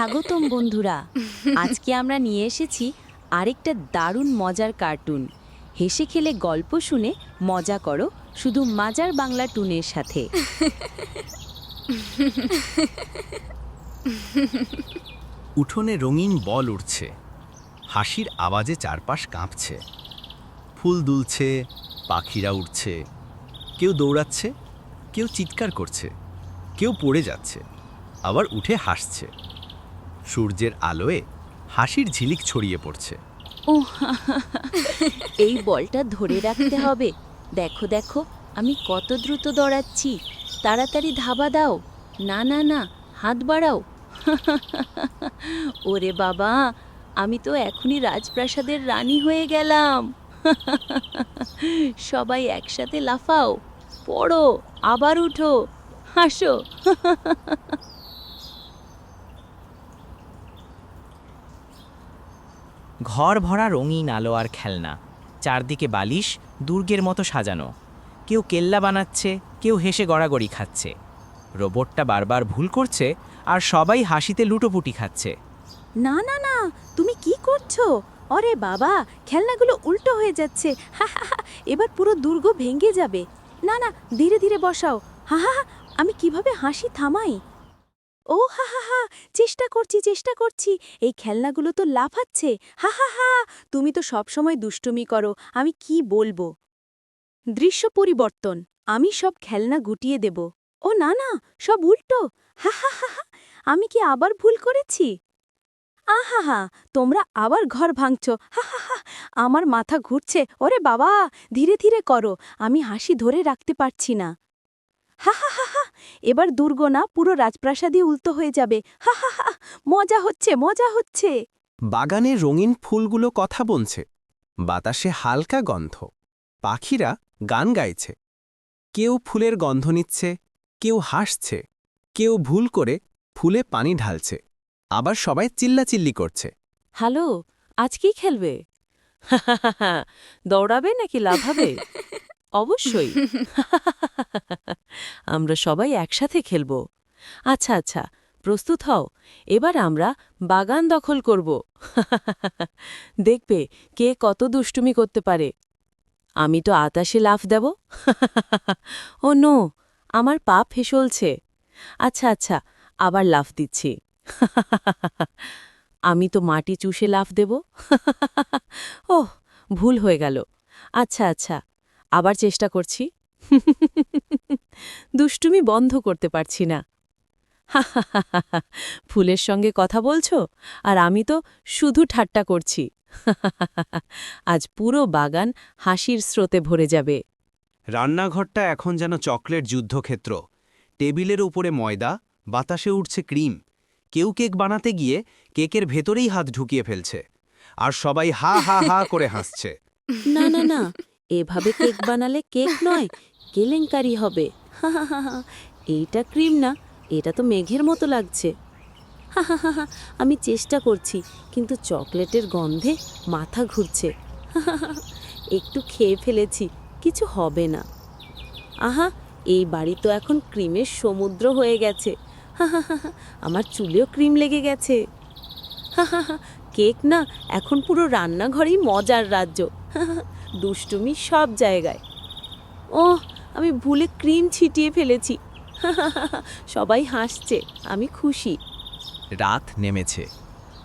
স্বাগতম বন্ধুরা। আজকে আমরা নিয়ে এসেছি আরেকটা দারুণ মজার কার্টুন। হেসে খেলে গল্প শুনে মজা করো, শুধু মাজার বাংলা টুনের সাথে। উঠোনে রঙিন বল উঠছে হাসির আওয়াজে চারপাশ কাঁপছে। ফুল দুলছে, পাখিরা উঠছে কেউ দৌড়াচ্ছে, কেউ চিৎকার করছে, কেউ পড়ে যাচ্ছে, আবার উঠে হাসছে। সূর্যের আলোয় হাসির ঝিলিক ছড়িয়ে পড়ছে। ও এই বলটা ধরে রাখতে হবে। দেখো দেখো, আমি কত দ্রুত দৌড়াচ্ছি। তাড়াতাড়ি ধাবা দাও। না না না, হাত বাড়াও। ওরে বাবা, আমি তো এখনই রাজপ্রাসাদের রানী হয়ে গেলাম। সবাই একসাথে লাফাও। পড়ো, আবার উঠো। হাসো। ঘর ভরা রঙিন আলো আর খেলনা চারদিকে বালিশ দুর্গের মতো সাজানো। কেউ কেল্লা বানাচ্ছে কেউ হেসে গড়াগড়ি খাচ্ছে। রোবটটা বারবার ভুল করছে আর সবাই হাসিতে লুটোপুটি খাচ্ছে। না না না তুমি কি করছ? অরে বাবা খেলনাগুলো উল্টো হয়ে যাচ্ছে। হা হা এবার পুরো দুর্গ ভেঙে যাবে। না না ধীরে ধীরে বসাও। হা হা, আমি কীভাবে হাসি থামাই? ও হা হা চেষ্টা করছি চেষ্টা করছি এই খেলনাগুলো তো লাফাচ্ছে হা হা তুমি তো সব সময় দুষ্টুমি করো আমি কি বলব দৃশ্য পরিবর্তন আমি সব খেলনা গুটিয়ে দেব ও না না সব উল্টো হা হা হা হা, আমি কি আবার ভুল করেছি আহাহা তোমরা আবার ঘর ভাঙছ হা হা হা আমার মাথা ঘুরছে ওরে বাবা ধীরে ধীরে করো আমি হাসি ধরে রাখতে পারছি না হা হা হা হা এবার দুর্গ না পুরো রাজপ্রাসাদই উল্টো হয়ে যাবে। হা হা হা মজা হচ্ছে মজা হচ্ছে। বাগানে রঙিন ফুলগুলো কথা বলছে। বাতাসে হালকা গন্ধ। পাখিরা গান গাইছে। কেউ ফুলের গন্ধ নিচ্ছে কেউ হাসছে কেউ ভুল করে ফুলে পানি ঢালছে। আবার সবাই চিল্লাচিল্লি করছে। হ্যালো আজ কি খেলবে? দৌড়াবে নাকি লাফাবে? অবশ্যই। আমরা সবাই একসাথে খেলব। আচ্ছা আচ্ছা প্রস্তুত হও। এবার আমরা বাগান দখল করব। দেখবে কে কত দুষ্টুমি করতে পারে। আমি তো আতাশে লাফ দেব। ও নো আমার পা ফেসলছে। আচ্ছা আচ্ছা আবার লাফ দিচ্ছি। আমি তো মাটি চুষে লাফ দেব। ওহ ভুল হয়ে গেল। আচ্ছা আচ্ছা আবার চেষ্টা করছি। দুষ্টুমি বন্ধ করতে পারছি না। ফুলের সঙ্গে কথা বলছো? আর আমি তো শুধু ঠাট্টা করছি। আজ পুরো বাগান হাসির স্রোতে ভরে যাবে। রান্নাঘরটা এখন যেন চকলেট যুদ্ধক্ষেত্র। টেবিলের উপরে ময়দা বাতাসে উঠছে ক্রিম। কেউ কেক বানাতে গিয়ে কেকের ভেতরেই হাত ঢুকিয়ে ফেলছে। আর সবাই হা হা হা করে হাসছে। না না না। এভাবে কেক বানালে কেক নয়, কেলেঙ্কারি হবে। এইটা ক্রিম না, এটা তো মেঘের মতো লাগছে। আমি চেষ্টা করছি, কিন্তু চকলেটের গন্ধে মাথা ঘুরছে। একটু খেয়ে ফেলেছি, কিছু হবে না। আহা, এই বাড়ি তো এখন ক্রিমের সমুদ্র হয়ে গেছে। আমার চুলেও ক্রিম লেগে গেছে। কেক না, এখন পুরো রান্নাঘরেই মজার রাজ্য। দুষ্টুমি সব জায়গায়। ও আমি ভুলে ক্রিম ছিটিয়ে ফেলেছি। সবাই হাসছে আমি খুশি। রাত নেমেছে।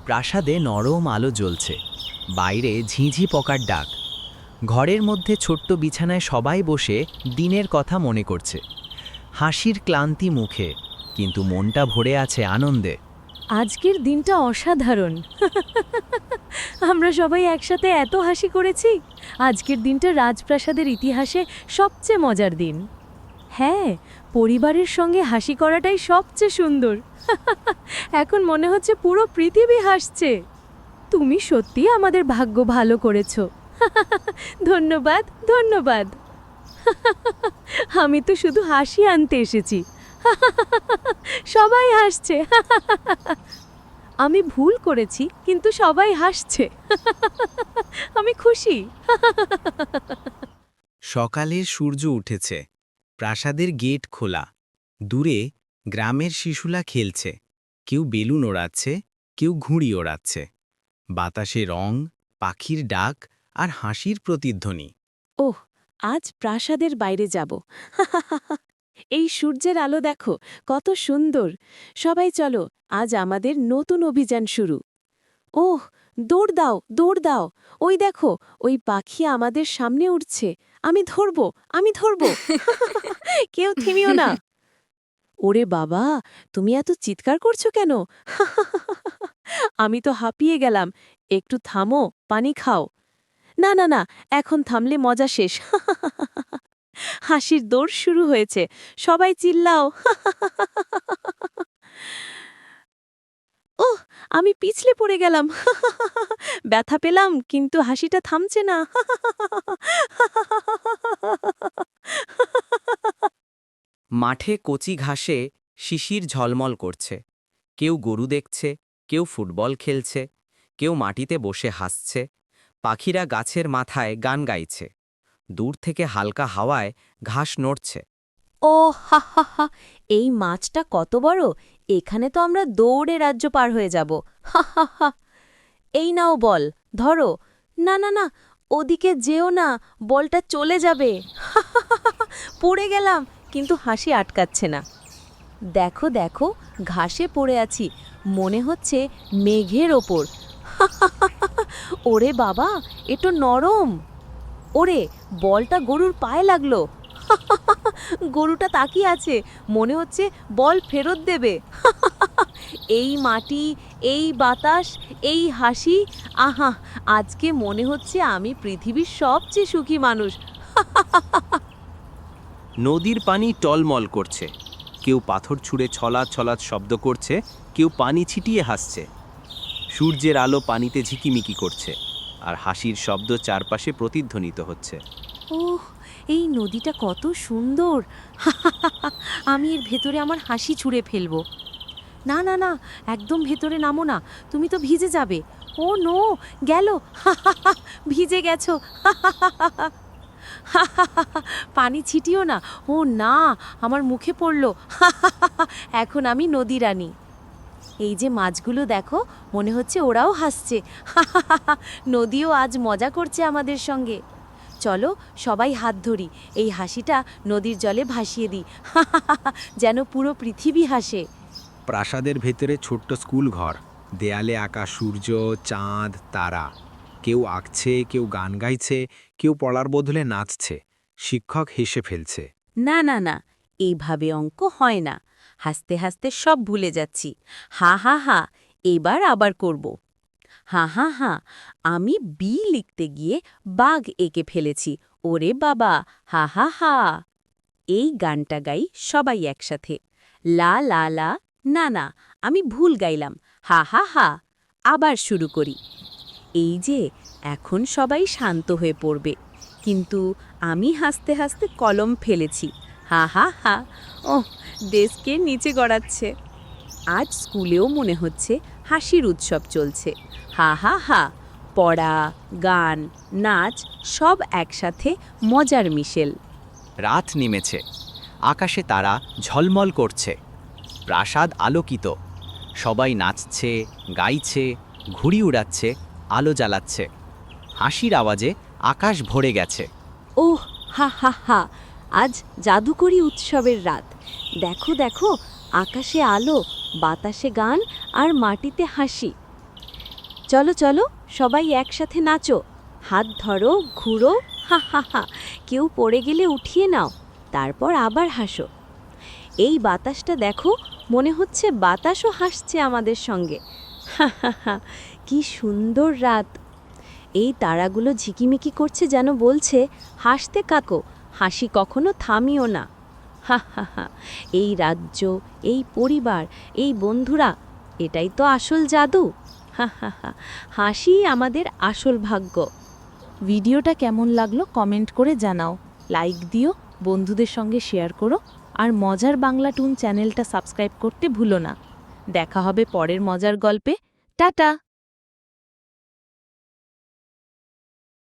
প্রাসাদে নরম আলো জ্বলছে। বাইরে ঝিঁঝি পকার ডাক। ঘরের মধ্যে ছোট্ট বিছানায় সবাই বসে দিনের কথা মনে করছে। হাসির ক্লান্তি মুখে কিন্তু মনটা ভরে আছে আনন্দে। আজকের দিনটা অসাধারণ। আমরা সবাই একসাথে এত হাসি করেছি। আজকের দিনটা রাজপ্রাসাদের ইতিহাসে সবচেয়ে মজার দিন। হ্যাঁ পরিবারের সঙ্গে হাসি করাটাই সবচেয়ে সুন্দর। এখন মনে হচ্ছে পুরো পৃথিবী হাসছে। তুমি সত্যি আমাদের ভাগ্য ভালো করেছ। ধন্যবাদ ধন্যবাদ। আমি তো শুধু হাসি আনতে এসেছি। সবাই হাসছে। আমি ভুল করেছি কিন্তু সবাই হাসছে। আমি খুশি। সকালে সূর্য উঠেছে। প্রাসাদের গেট খোলা। দূরে গ্রামের শিশুলা খেলছে। কেউ বেলুন ওড়াচ্ছে কেউ ঘুড়ি ওড়াচ্ছে। বাতাসে রং পাখির ডাক আর হাসির প্রতিধ্বনি। ওহ আজ প্রাসাদের বাইরে যাব। এই সূর্যের আলো দেখো কত সুন্দর। সবাই চলো আজ আমাদের নতুন অভিযান শুরু। ওহ দৌড় দাও দৌড় দাও। ওই দেখো ওই পাখি আমাদের সামনে উঠছে আমি ধরব আমি ধরব। কেউ থেমিও না। ওরে বাবা তুমি এত চিৎকার করছ কেন? আমি তো হাঁপিয়ে গেলাম। একটু থামো পানি খাও। না না না এখন থামলে মজা শেষ। হাসির দৌড় শুরু হয়েছে। সবাই চিল্লাও। ওহ, আমি পিছলে পড়ে গেলাম। ব্যথা পেলাম, কিন্তু হাসিটা থামছে না। মাঠে কচি ঘাসে শিশির ঝলমল করছে। কেউ গরু দেখছে, কেউ ফুটবল খেলছে, কেউ মাটিতে বসে হাসছে। পাখিরা গাছের মাথায় গান গাইছে। দূর থেকে হালকা হাওয়ায় ঘাস নড়ছে ও হা হা হা এই মাছটা কত বড় এখানে তো আমরা দৌড়ে রাজ্য পার হয়ে যাব হা হা এই নাও বল ধরো না না না ওদিকে যেও না বলটা চলে যাবে পড়ে গেলাম কিন্তু হাসি আটকাচ্ছে না দেখো দেখো ঘাসে পড়ে আছি মনে হচ্ছে মেঘের ওপর ওরে বাবা এটো নরম ওরে, বলটা গরুর পায়ে লাগল। গরুটা তাকিয়ে আছে, মনে হচ্ছে বল ফেরত দেবে। এই মাটি, এই বাতাস, এই হাসি, আহা, আজকে মনে হচ্ছে আমি পৃথিবীর সবচেয়ে সুখী মানুষ। নদীর পানি টলমল করছে। কেউ পাথর ছুঁড়ে ছলা ছলাৎ শব্দ করছে, কেউ পানি ছিটিয়ে হাসছে। সূর্যের আলো পানিতে ঝিকিমিকি করছে। আর হাসির শব্দ চারপাশে প্রতিধ্বনিত হচ্ছে। ওহ এই নদীটা কত সুন্দর। আমি এর ভেতরে আমার হাসি ছুঁড়ে ফেলব। না না না, একদম ভেতরে নামো না। তুমি তো ভিজে যাবে। ও, নো, গেল। ভিজে গেছো। পানি ছিটিও না। ও, না, আমার মুখে পড়ল। এখন আমি নদী রানী এই যে মাছগুলো দেখো মনে হচ্ছে ওরাও হাসছে। নদীও আজ মজা করছে আমাদের সঙ্গে। চলো সবাই হাত ধরি এই হাসিটা নদীর জলে ভাসিয়ে দিই। যেন পুরো পৃথিবী হাসে। প্রাসাদের ভেতরে ছোট্ট স্কুল ঘর দেয়ালে আঁকা সূর্য চাঁদ তারা। কেউ আঁকছে কেউ গান গাইছে কেউ পড়ার বদলে নাচছে। শিক্ষক হেসে ফেলছে। না না না এইভাবে অঙ্ক হয় না। হাসতে হাসতে সব ভুলে যাচ্ছি। হা হা হা, এবার আবার করব। হা হা হা, আমি বি লিখতে গিয়ে বাঘ এঁকে ফেলেছি। ওরে বাবা, হা হা হা। এই গানটা গাই সবাই একসাথে। লা লা লা, না না, আমি ভুল গাইলাম। হা হা হা, আবার শুরু করি। এই যে, এখন সবাই শান্ত হয়ে পড়বে। কিন্তু আমি হাসতে হাসতে কলম ফেলেছি। হা হা হা ও দেশকে নিচে গড়াচ্ছে। আজ স্কুলেও মনে হচ্ছে হাসির উৎসব চলছে। হা হা হা। পড়া গান নাচ সব একসাথে মজার মিশেল। রাত নেমেছে। আকাশে তারা ঝলমল করছে। প্রাসাদ আলোকিত। সবাই নাচছে গাইছে ঘুড়ি উড়াচ্ছে আলো জ্বালাচ্ছে। হাসির আওয়াজে আকাশ ভরে গেছে। ওহ হা হা হা। আজ জাদুকরি উৎসবের রাত। দেখো দেখো, আকাশে আলো, বাতাসে গান আর মাটিতে হাসি। চলো চলো, সবাই একসাথে নাচো। হাত ধরো, ঘুরো, হা হা হা, কেউ পড়ে গেলে উঠিয়ে নাও, তারপর আবার হাসো। এই বাতাসটা দেখো, মনে হচ্ছে বাতাসও হাসছে আমাদের সঙ্গে। কি সুন্দর রাত। এই তারাগুলো ঝিকিমিকি করছে যেন বলছে, হাসতে কাকো হাসি কখনো থামিও না। হা হা হা, এই রাজ্য, এই পরিবার, এই বন্ধুরা, এটাই তো আসল জাদু। হা হা হা, হাসি আমাদের আসল ভাগ্য। ভিডিওটা কেমন লাগল কমেন্ট করে জানাও। লাইক দিও, বন্ধুদের সঙ্গে শেয়ার করো, আর মজার বাংলা টুন চ্যানেলটা সাবস্ক্রাইব করতে ভুলো না। দেখা হবে পরের মজার গল্পে। টাটা!